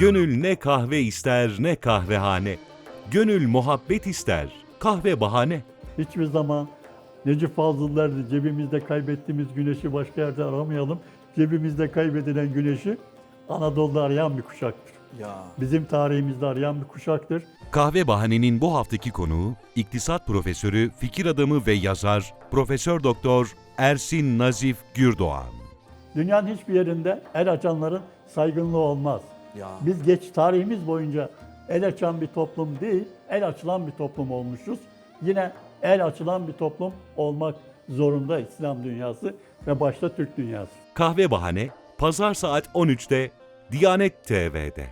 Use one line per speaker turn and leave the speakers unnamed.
Gönül ne kahve ister ne kahvehane. Gönül muhabbet ister, kahve bahane.
Hiçbir zaman Necip Fazıl derdi cebimizde kaybettiğimiz güneşi başka yerde aramayalım. Cebimizde kaybedilen güneşi Anadolu'da arayan bir kuşaktır.
Ya.
Bizim tarihimizde arayan bir kuşaktır.
Kahve Bahane'nin bu haftaki konuğu iktisat profesörü, fikir adamı ve yazar Profesör Doktor Ersin Nazif Gürdoğan.
Dünyanın hiçbir yerinde el açanların saygınlığı olmaz.
Ya.
Biz geç tarihimiz boyunca el açan bir toplum değil, el açılan bir toplum olmuşuz. Yine el açılan bir toplum olmak zorunda İslam dünyası ve başta Türk dünyası.
Kahve Bahane, Pazar saat 13'te Diyanet TV'de.